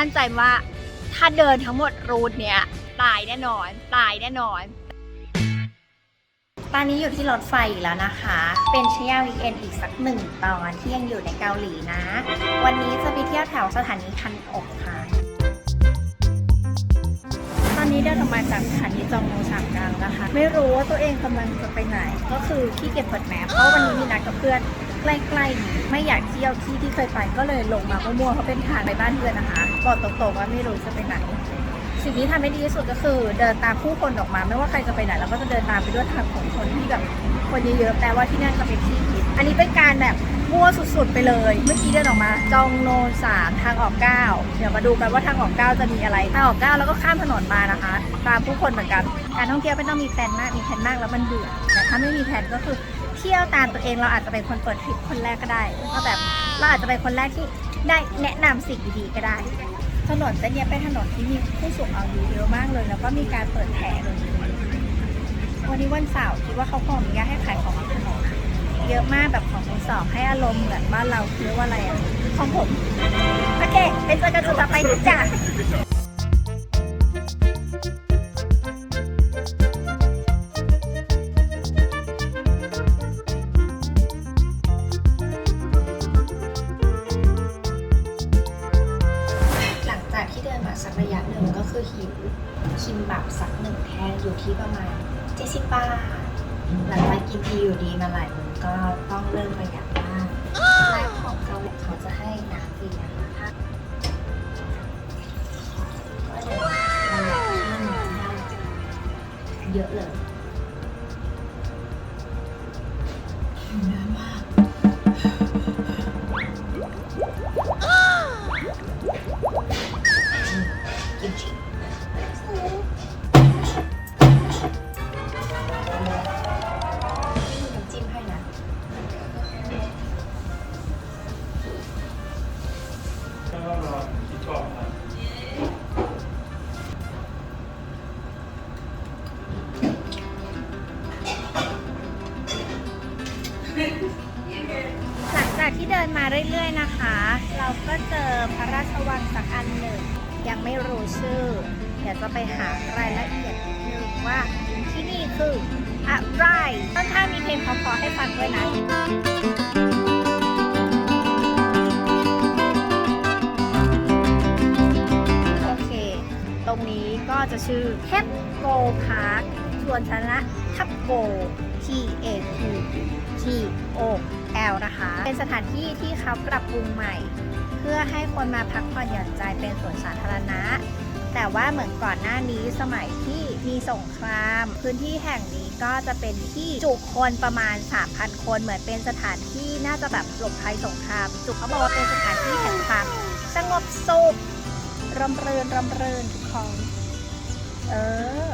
มั่นใจว่าถ้าเดินทั้งหมดรูทเนี้ยตายแน่นอน ตายแน่นอน ตอนนี้อยู่ที่รถไฟอีกแล้วนะคะ เป็นเชียาวีเอนอีกสักหนึ่งตอนที่ยังอยู่ในเกาหลีนะ วันนี้จะไปเที่ยวแถวสถานีคันอกค่ะ ตอนนี้เดินออกมาจากสถานีจองโมสามกลางนะคะ ไม่รู้ว่าตัวเองกำลังจะไปไหน ก็คือขี้เกียจเปิดแมพเพราะวันนี้มีนัดกับเพื่อน ใกล้ๆนี้ไม่อยากเที่ยวที่ที่เคยไปก็เลยลงมามั่วๆเพราะเป็นทางไปบ้านเพื่อนนะคะบอกตรงๆว่าไม่รู้จะไปไหน สิ่งที่ทำได้ดีที่สุดก็คือ เดินตามผู้คนออกมา ไม่ว่าใครจะไปไหนเราก็จะเดินตามไปด้วยทางของคนที่แบบคนเยอะๆแปลว่าที่นั่นจะเป็นที่ฮิตอันนี้เป็นการแบบมั่วสุดๆไปเลย เมื่อกี้เดินออกมาจองโนสามทางออกเก้าเดี๋ยวมาดูกันว่าทางออกเก้าจะมีอะไรทางออกเก้าแล้วก็ข้ามถนนมานะคะ ตามผู้คนเหมือนกัน การท่องเที่ยวไม่ต้องมีแผนมากมีแผนมากแล้วมันเบื่อแต่ถ้าไม่มีแผนก็คือ เที่ยวตามตัวเองเราอาจจะเป็นคนเปิดทริปคนแรกก็ได้ก็แบบเราอาจจะเป็นคนแรกที่ได้แนะนำสิ่งดีๆก็ได้ ถนนเส้นเนี้ยเป็นถนนที่มีผู้สูงอายุเยอะมากเลย แล้วก็มีการเปิดแผงวันนี้วันเสาร์คิดว่าเขาคงอนุญาตให้ขายของบนถนนเยอะมากแบบของมือสองให้อารมณ์แบบบ้านเราคือว่าอะไรอะของผม โอเคไปเจอกันจุดต่อไปจ้ะ เริ่มประหยัดบ้างแรกของเขาเขาจะให้น้ำฟรีนะคะถ้าก็จะประหยัดค่าน้ำได้เยอะเลย หลังจากที่เดินมาเรื่อยๆนะคะ เราก็เจอพระราชวังสักอันหนึ่ง ยังไม่รู้ชื่อ เดี๋ยวจะไปหารายละเอียดนิดนึงว่าที่นี่คืออะไรต้นท่ามีเพลงเพอๆให้ฟังด้วยนะโอเคตรงนี้ก็จะชื่อเทปโกพาร์คสวนสาธารณะทับโก T A P T O L นะคะ เป็นสถานที่ที่เขาปรับปรุงใหม่ เพื่อให้คนมาพักผ่อนหย่อนใจเป็นสวนสาธารณะ แต่ว่าเหมือนก่อนหน้านี้สมัยที่มีสงคราม พื้นที่แห่งนี้ก็จะเป็นที่จุคนประมาณ 3,000 คนเหมือนเป็นสถานที่น่าจะแบบหลบภัยสงคราม จุเขาบอกว่าเป็นสถานที่แห่งความสงบสุขร่มรื่นร่มรื่นทุกคนเออ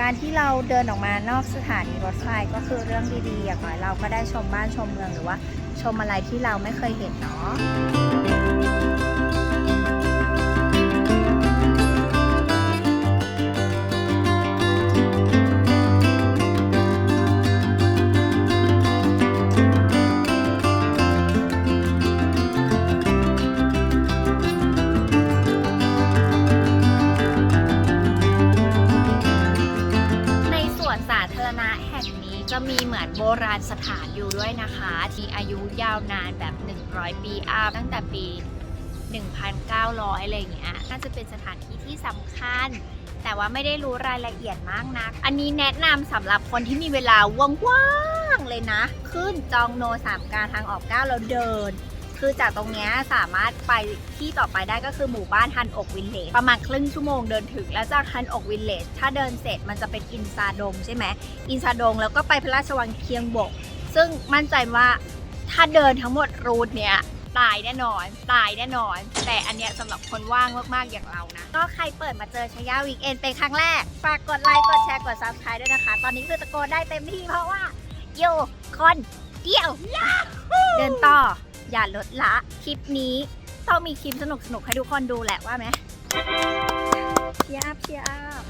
การที่เราเดินออกมานอกสถานีรถไฟก็คือเรื่องดีๆอย่างน้อยเราก็ได้ชมบ้านชมเมืองหรือว่าชมอะไรที่เราไม่เคยเห็นเนาะ ราณสถานอยู่ด้วยนะคะ ที่อายุยาวนานแบบ 100 ปีอาตั้งแต่ปี 1,900 อะไรอย่างเงี้ยน่าจะเป็นสถานที่ที่สำคัญ แต่ว่าไม่ได้รู้รายละเอียดมากนัก อันนี้แนะนำสำหรับคนที่มีเวลาว่างๆเลยนะ ขึ้นจองโนสามการทางออกก้าวแล้วเดิน คือจากตรงเนี้ยสามารถไปที่ต่อไปได้ก็คือหมู่บ้านฮันอกวินเลจประมาณครึ่งชั่วโมงเดินถึง แล้วจากฮันอกวินเลจถ้าเดินเสร็จมันจะเป็นอินซาดงใช่ไหมอินซาดงแล้วก็ไปพระราชวังเคียงบก ซึ่งมั่นใจว่าถ้าเดินทั้งหมดรูทเนี้ยตายแน่นอน ตายแน่นอน แต่อันเนี้ยสำหรับคนว่างมากๆ อย่างเรานะ ก็ใครเปิดมาเจอชายาวีคเอนเป็นครั้งแรก ฝากกดไลค์ กดแชร์ กดซับสไครต์ด้วยนะคะ ตอนนี้คือตะโกนได้เต็มที่เพราะว่า อยู่คนเดียว เดินต่อ อย่าลดละคลิปนี้ต้องมีคลิปสนุกๆให้ทุกคนดูแหละว่าไหมเชียร์อัพเชียร์อัพ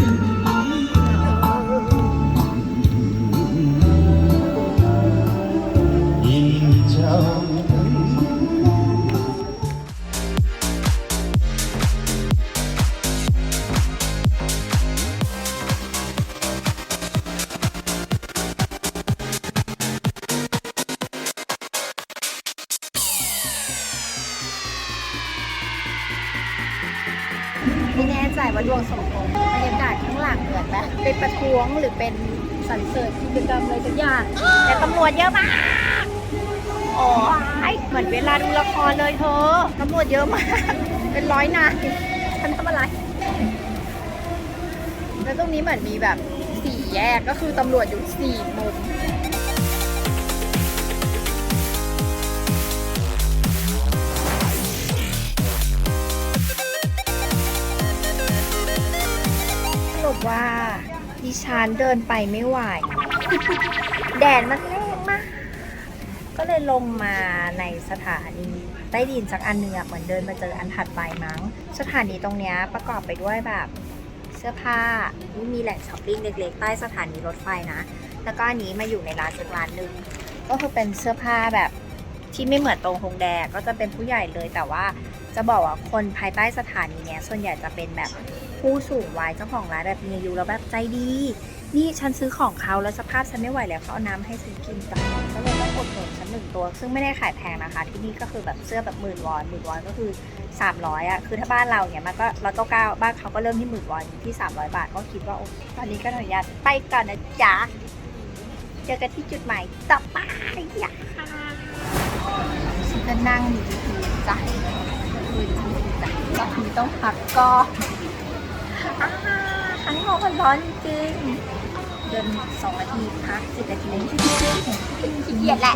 울 เยอะมาก เป็นร้อยนายฉันทำอะไร แล้วตรงนี้เหมือนมีแบบสี่แยกก็คือตำรวจอยู่สี่มุมสรุปว่าดิฉันเดินไปไม่ไหว แดดมันแรงมาก ก็เลยลงมาในสถานี ใต้ดินสักอันเนือะเหมือนเดินมาเจออันถัดไปมั้ง สถานีตรงเนี้ยประกอบไปด้วยแบบเสื้อผ้ามีแหล่งช้อปปิ้งเล็กๆใต้สถานีรถไฟนะ แล้วก็อันนี้มาอยู่ในร้านสักร้านหนึ่งก็คือเป็นเสื้อผ้าแบบที่ไม่เหมือนตรงฮงแดก็จะเป็นผู้ใหญ่เลยแต่ว่า จะบอกว่าคนภายใต้สถานีเนี้ยส่วนใหญ่จะเป็นแบบผู้สูงวัยเจ้าของร้านแบบมีอายุแล้วแบบใจดี นี่ฉันซื้อของเขาแล้วสภาพฉันไม่ไหวแล้วเขาเอาน้ำให้ฉันกินจ้ะก็เลยต้องกดหนุนฉันหนึ่งตัว ซึ่งไม่ได้ขายแพงนะคะ ที่นี่ก็คือแบบเสื้อแบบหมื่นวอนหมื่นวอนก็คือ 300อะคือถ้าบ้านเราเนี่ยมันก็ร้อยเก้าเก้าบ้านเขาก็เริ่มที่หมื่นวอนอยู่ที่ 300 บาทก็คิดว่าโอ้ตอนนี้ก็อนุญาตไปก่อนนะจ๊ะเจอกันที่จุดหมายต่อไปอย่าฉันจะนั่งอยู่ที่จ้ะ คืนตอนนี้ต้องพักก่อนอ่าข้างนอกมันร้อนจริงเดินสองนาทีพักสิบนาทีขี้เกียจแหละ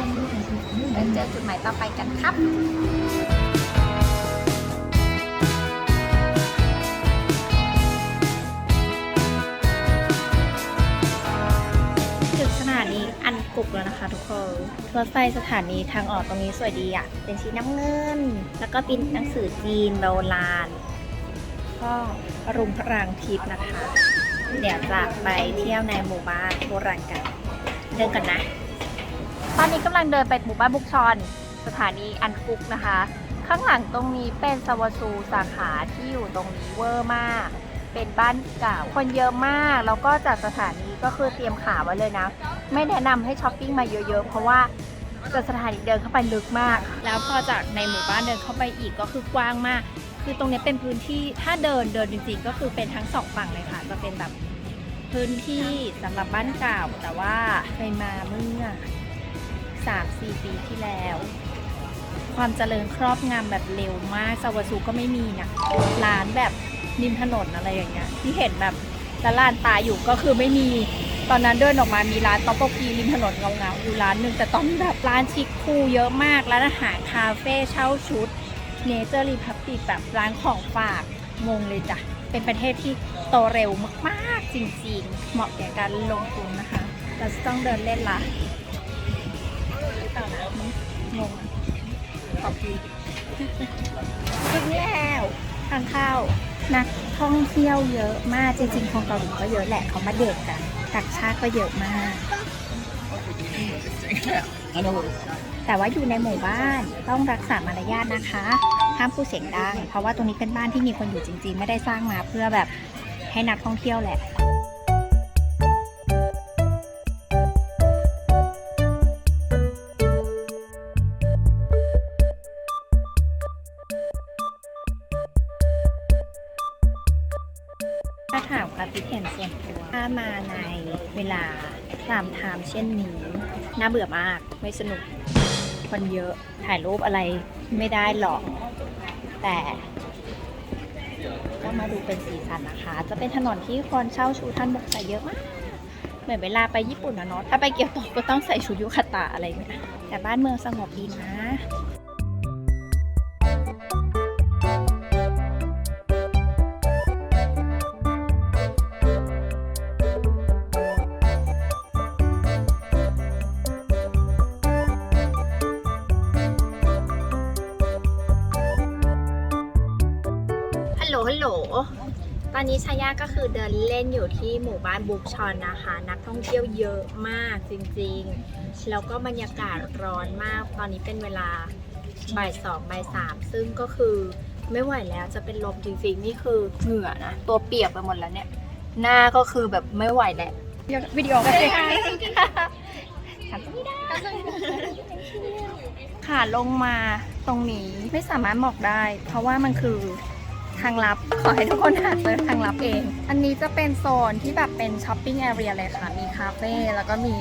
แล้วเจอจุดหมายต่อไปกันครับุกแล้วนะคะทุกคนรถไฟสถานีทางออกตรงนี้สวยดีอะ เป็นสีน้ำเงิน แล้วก็เป็นหนังสือจีนโบราณก็รุณพรางทิพย์นะคะ เดี๋ยวจะไปเที่ยวในหมู่บ้านโบราณกัน เดินกันนะ ตอนนี้กำลังเดินไปหมู่บ้านบุกชอน สถานีอันกุกนะคะ ข้างหลังตรงนี้เป็นสวสูสาขาที่อยู่ตรงนี้เวอร์มาก เป็นบ้านเก่าคนเยอะมาก แล้วก็จากสถานีก็คือเตรียมขาไว้เลยนะ ไม่แนะนำให้ช้อปปิ้งมาเยอะๆ เพราะว่าจากสถานีเดินเข้าไปลึกมาก แล้วพอจากในหมู่บ้านเดินเข้าไปอีกก็คือกว้างมาก คือตรงนี้เป็นพื้นที่ถ้าเดินเดินจริงๆ ก็คือเป็นทั้งสองฝั่งเลยค่ะจะเป็นแบบพื้นที่สำหรับบ้านเก่าแต่ว่าไปมาเมื่อ3-4ปีที่แล้ว ความเจริญครอบงำแบบเร็วมากสวัสดุก็ไม่มีนะร้านแบบริมถนนอะไรอย่างเงี้ยที่เห็นแบบแล้วร้านตาอยู่ก็คือไม่มี ตอนนั้นเดินออกมามีร้านต๊อกโกกีริมถนนเงาๆอยู่ร้านหนึ่งแต่ตอนนี้แบบร้านชิคคูเยอะมากร้านอาหารคาเฟ่เช่าชุดเนเจอร์รีพับ i ิกแบบร้านของฝากงงเลยจ้ะ เป็นประเทศที่โตเร็วมากๆจริงๆ เหมาะแก่การลงทุนนะคะ เราจะต้องเดินเล่นละหรือเปล่านะงงขอบคุณถึงแล้ว ทางเข้านักท่องเที่ยวเยอะมากจริงๆคนเกาหลีก็เยอะแหละเขามาเดทกันต่างชาติก็เยอะมาก แต่ว่าอยู่ในหมู่บ้านต้องรักษามารยาทนะคะห้ามพูดเสียงดังเพราะว่าตรงนี้เป็นบ้านที่มีคนอยู่จริง ๆ ไม่ได้สร้างมาเพื่อแบบให้นักท่องเที่ยวแหละ ถ้าถามความคิดเห็นส่วนตัว ถ้ามาในเวลาตามไทม์เช่นนี้ น่าเบื่อมาก ไม่สนุก คนเยอะถ่ายรูปอะไรไม่ได้หรอก แต่ก็มาดูเป็นสีสันนะคะ จะเป็นถนนที่คนเช่าชูท่านบกใส่เยอะมาก เหมือนเวลาไปญี่ปุ่นนะเนาะ ถ้าไปเกียวโตก็ต้องใส่ชุดยุคาตะอะไรเงี้ย แต่บ้านเมืองสงบดีนะ ฮัลโหลฮัลโหล ตอนนี้ชายาก็คือเดินเล่นอยู่ที่หมู่บ้านบุกชอนนะคะ นักท่องเที่ยวเยอะมากจริงๆ แล้วก็บรรยากาศร้อนมาก ตอนนี้เป็นเวลาบ่ายสองบ่ายสามซึ่งก็คือไม่ไหวแล้วจะเป็นลมจริงๆ นี่คือเหงื่อนะ ตัวเปียกไปหมดแล้วเนี่ย หน้าก็คือแบบไม่ไหวแล้ววิดีโอก็ได้ทำไม่ได้ขาลงมาตรงนี้ไม่สามารถหมอกได้ เพราะว่ามันคือ ทางลับ ขอให้ทุกคนหาเจอทางลับเอง อันนี้จะเป็นโซนที่แบบเป็นช้อปปิ้งแอเรียเลยค่ะ มีคาเฟ่แล้วก็มี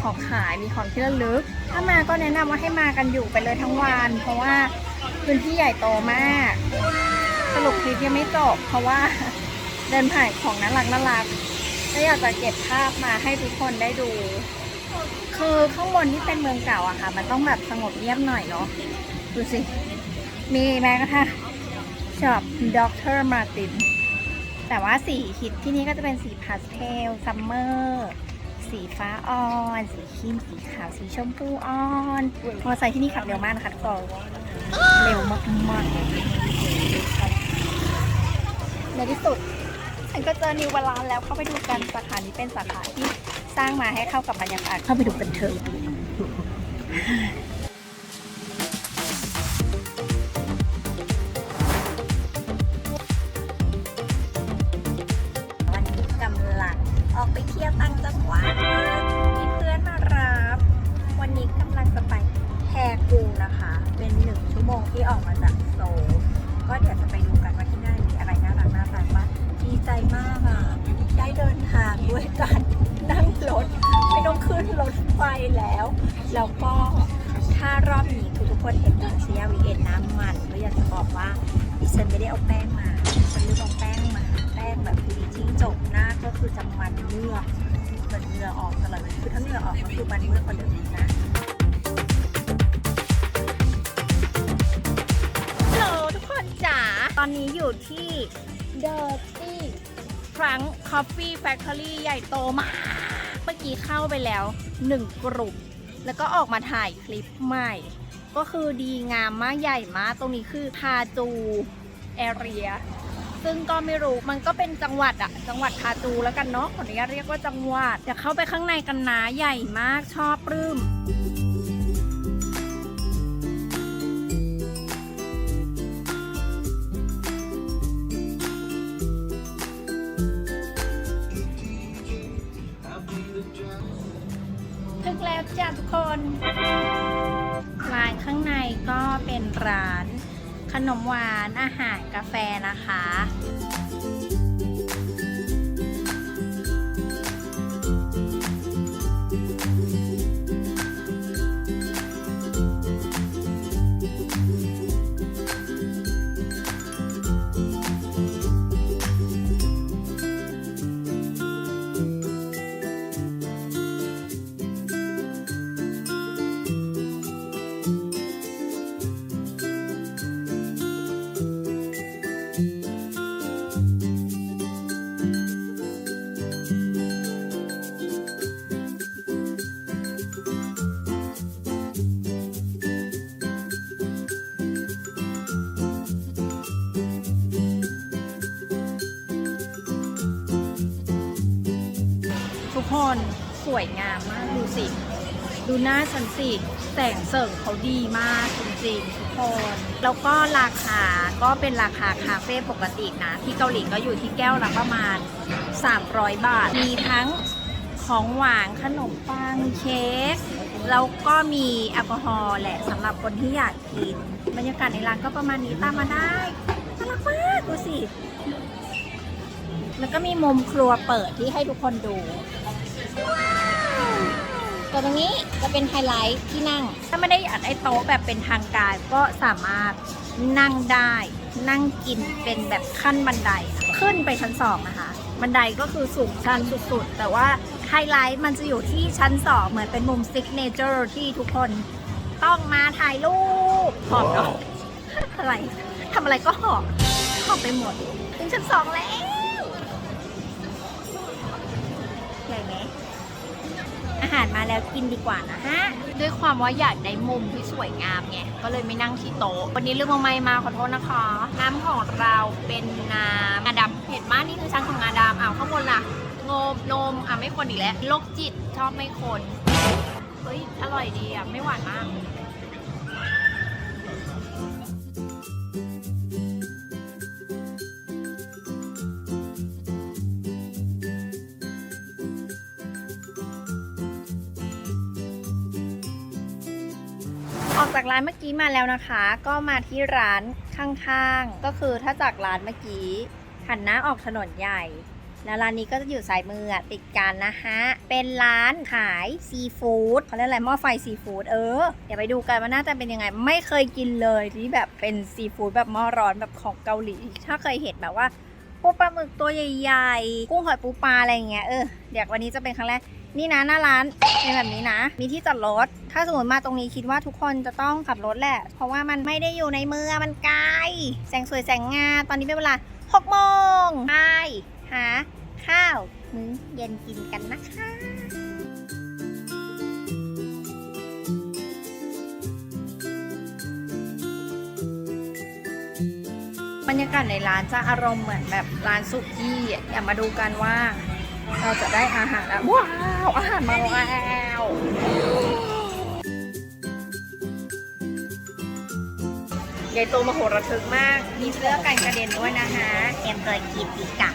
ของขายมีของที่ระลึก ถ้ามาก็แนะนำว่าให้มากันอยู่ไปเลยทั้งวัน เพราะว่าพื้นที่ใหญ่โตมาก สรุปคลิปยังไม่จบเพราะว่าเดินผ่านของน่ารักน่ารักก็อยากจะเก็บภาพมาให้ทุกคนได้ดู คือข้างบนที่เป็นเมืองเก่าอะค่ะ มันต้องแบบสงบเงียบหน่อยเนาะดูสิ มีแม้กระทั่ง ช็อปดรมาตินแต่ว่าสีฮิตที่นี่ก็จะเป็นสีพาสเทลซัมเมอร์สีฟ้าอ่อน สีครีมสีขาว สีชมพูอ่อนมอเตอร์ไซค์ที่นี่ขับเร็วมากนะคะทุกคนเร็วมากๆในที่สุดฉันก็เจอนิวบาลานแล้วเข้าไปดูกันสาขานี้เป็นสาขาที่สร้างมาให้เข้ากับบรรยากาศเข้าไปดูกันเถอะ ฉันไม่ได้เอาแป้งมา ฉันลืมเอาแป้งมา แป้งแบบดีทิ้งจบหน้าก็คือจะมันเลือกเหมือนเหงื่อออกตลอดเลยคือถ้าเหงื่อออกก็คือมันเลือกกว่าเดิมอีกนะฮัลโหลทุกคนจ๋า ตอนนี้อยู่ที่ Dirty Trunk Coffee Factory ใหญ่โตมาก เมื่อกี้เข้าไปแล้ว 1 กลุ่ม แล้วก็ออกมาถ่ายคลิปใหม่ ก็คือดีงามมากใหญ่มาก ตรงนี้คือทาจู แอเรียซึ่งก็ไม่รู้มันก็เป็นจังหวัดอะจังหวัดทาจูแล้วกันเนาะขออนุญาตเรียกว่าจังหวัดเดี๋ยวเข้าไปข้างในกันนะใหญ่มากชอบปลื้ม ขนมหวานอาหารกาแฟนะคะ วยงามมากดูสิ ดูหน้าฉันสิ แสงเสริงเขาดีมากจริงๆทุกคน แล้วก็ราคาก็เป็นราคาคาเฟ่ปกตินะ ที่เกาหลีก็อยู่ที่แก้วละประมาณ 300 บาท มีทั้งของหวานขนมปังเค้กแล้วก็มีแอลกอฮอล์แหละสำหรับคนที่อยากกิน บรรยากาศในร้านก็ประมาณนี้ตามมาได้น่ารักมากดูสิ แล้วก็มีมุมครัวเปิดที่ให้ทุกคนดู ตัวตรงนี้จะเป็นไฮไลท์ที่นั่ง ถ้าไม่ได้อยากได้โต๊ะแบบเป็นทางการก็สามารถนั่งได้ นั่งกินเป็นแบบขั้นบันไดขึ้นไปชั้นสองนะคะ บันไดก็คือสูงชันสุดๆ แต่ว่าไฮไลท์มันจะอยู่ที่ชั้นสองเหมือนเป็นมุมซิกเนเจอร์ที่ทุกคนต้องมาถ่ายรูปหอบเนาะอะไรทำอะไรก็หอบหอบไปหมด ถึงชั้นสองแล้ว อาหารมาแล้วกินดีกว่านะฮะ ด้วยความว่าอยากได้มุมที่สวยงามไง ก็เลยไม่นั่งที่โต๊ะ วันนี้ลืมเอาไม้มาขอโทษนะคะ น้ำของเราเป็นน้ำงาดำเห็นมากนี่คือชั้นของงาดำอ้าวข้างบนล่ะงมนมอะไม่คนอีกแล้วโรคจิตชอบไม่คน เฮ้ย อร่อยดีอะ ไม่หวานมาก ออกจากร้านเมื่อกี้มาแล้วนะคะ ก็มาที่ร้านข้างๆ ก็คือถ้าจากร้านเมื่อกี้หันหน้าออกถนนใหญ่ แล้วร้านนี้ก็จะอยู่สายมือติดกันนะฮะเป็นร้านขายซีฟู้ดเขาเรียกอะไรหม้อไฟซีฟู้ดเออเดี๋ยวไปดูกันว่าหน้าตาเป็นยังไง ไม่เคยกินเลยที่แบบเป็นซีฟู้ดแบบหม้อร้อนแบบของเกาหลี ถ้าเคยเห็นแบบว่าปูปลาหมึกตัวใหญ่ๆ กุ้งหอยปูปลาอะไรอย่างเงี้ยเออเดี๋ยววันนี้จะเป็นครั้งแรก นี่นะหน้าร้านเป็นแบบนี้นะ มีที่จอดรถ ถ้าสมมติมาตรงนี้คิดว่าทุกคนจะต้องขับรถแหละ เพราะว่ามันไม่ได้อยู่ในเมืองมันไกล แสงสวยแสงงามตอนนี้เป็นเวลา6โมงไปหาข้าวมื้อเย็นกินกันนะคะบรรยากาศในร้านจะอารมณ์เหมือนแบบร้านสุกี้อย่ามาดูกันว่า เราจะได้อาหารแล้วว้าวอาหารมาแล้วใหญ่โตมโหระทึกมาก มีเสื้อกันกระเด็นด้วยนะคะเตรียมตัวกินอีกกับ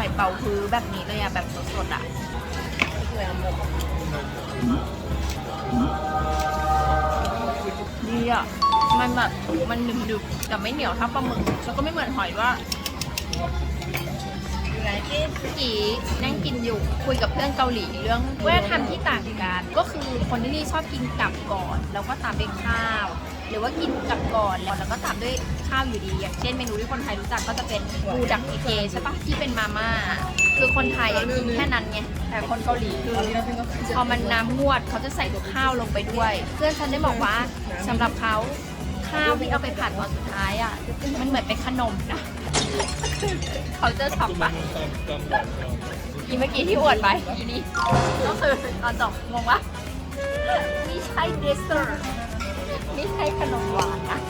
เคยกินหอยเป๋าฮื้อแบบนี้เลยอะแบบสดๆอะดีอะมันแบบมันหนึบๆแต่ไม่เหนียวเท่าปลาหมึกแล้วก็ไม่เหมือนหอยว่าอยู่ไหนที่เมื่อกี้นั่งกินอยู่คุยกับเพื่อนเกาหลีเรื่องวัฒนธรรมที่ต่างกัน ก็คือคนที่นี่ชอบกินกับก่อน แล้วก็ตามด้วยข้าว หรือว่ากินกับก่อนแล้วแล้วก็ตามด้วยข้าวอยู่ดี อย่างเช่นเมนูที่คนไทยรู้จักก็จะเป็นปูดักเกใช่ปะที่เป็นมาม่าคือคนไทยอะกินแค่นั้นไงแต่คนเกาหลีคือพอมันน้ำงวดเขาจะใส่ข้าวลงไปด้วย เพื่อนฉันได้บอกว่าสำหรับเขาข้าวที่เอาไปผัดตอนสุดท้ายอะมันเหมือนเป็นขนมนะเขาจะสับปะอีเมื่อกี้ที่อวดไปอีนี่ก็คือตอนจบงงวะไม่ใช่เดสเซอร์ ไม่ใช่ขนมหวานนะ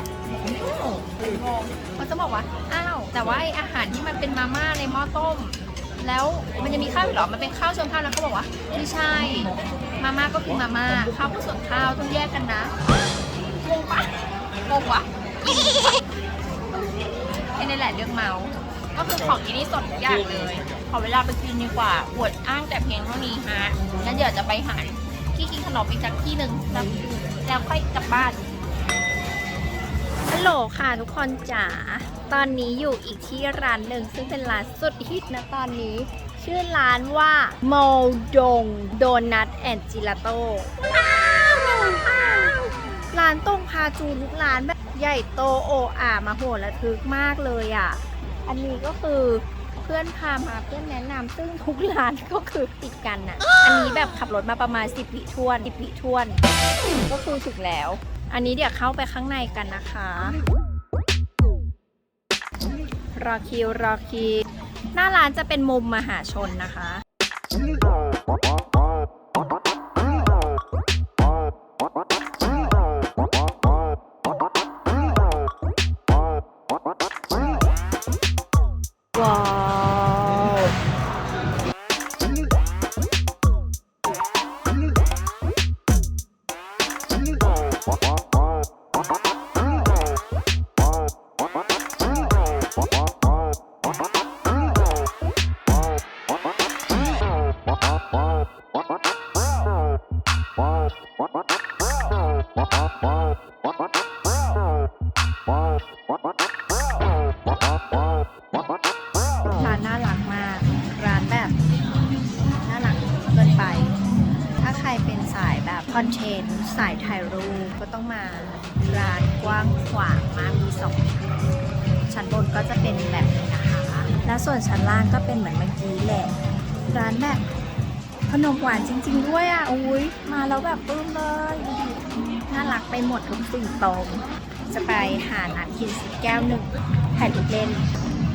งงเขาจะบอกว่า อ้าว แต่ว่าไออาหารที่มันเป็นมาม่าในหม้อต้ม แล้วมันจะมีข้าวอีกเหรอ มันเป็นข้าวชนข้าวแล้วเขาบอกว่า ไม่ใช่ มาม่าก็คือมาม่า ข้าวก็ส่วนข้าวต้องแยกกันนะงงปะงงวะไอ้นี่แหละเรื่องเมาก็คือของที่นี่สดทุกอย่างเลย ขอเวลาไปกินดีกว่าอวดอ้างแต่เพียงเท่านี้ฮะงั้นเดี๋ยวจะไปหาที่กินขนมอีกสักที่หนึ่งแล้วแล้วค่อยกลับบ้าน โหลค่ะทุกคนจ๋า ตอนนี้อยู่อีกที่ร้านหนึ่งซึ่งเป็นร้านสุดฮิตนะตอนนี้ ชื่อร้านว่าโมดงโดนัทแอนด์จิลาโต้ร้านตรงพาจูทุกร้านแบบใหญ่โตโออามาโหระทึกมากเลยอะ อันนี้ก็คือเพื่อนพามาเพื่อนแนะนำซึ่งทุกร้านก็คือติดกันอะอันนี้แบบขับรถมาประมาณ 10วิทวน10วิทวน ก็คือถึงแล้ว อันนี้เดี๋ยวเข้าไปข้างในกันนะคะ รอคิวรอคิว หน้าร้านจะเป็นมุมมหาชนนะคะ รเป็นสายแบบคอนเทนต์สายถ่ายรูปก็ต้องมาร้านกว้างขวางมากมีสองชั้นชั้นบนก็จะเป็นแบบนี้นะคะ แล้วส่วนชั้นล่างก็เป็นเหมือนเมื่อกี้แหละ ร้านแบบขนมหวานจริง ๆ ด้วยอะอุ้ยมาแล้วแบบปลื้มเลยน่ารักไปหมดทุกสิ่งตรงจะไปหาน้ำกินสักแก้วหนึ่งถ่ายรูปเล่น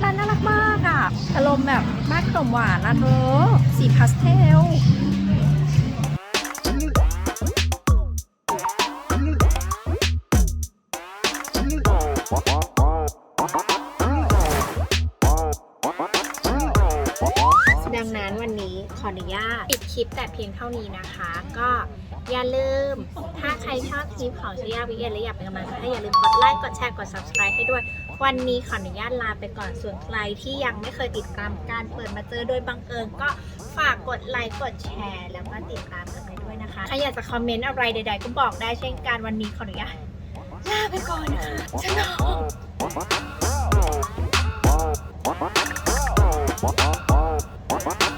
ร้านน่ารักมากอะอารมณ์แบบบ้านขนมหวานนะเธอสีพาสเทล ออนุญาตปิดคลิปแต่เพียงเท่านี้นะคะ ก็อย่าลืม ถ้าใครชอบคลิปของชยาวิเอียนและอยากเป็นกำลังใจให้อย่าลืมกดไลค์ กดแชร์ กด subscribe ให้ด้วย วันนี้ขออนุญาตลาไปก่อน ส่วนใครที่ยังไม่เคยติดตามการเปิดมาเจอโดยบังเอิญก็ฝากกดไลค์ กดแชร์ แล้วก็ติดตามกันไปด้วยนะคะ ใครอยากจะคอมเมนต์อะไรใด ๆ ก็บอกได้เช่นกัน วันนี้ขออนุญาตลาไปก่อนนะคะฉันนอน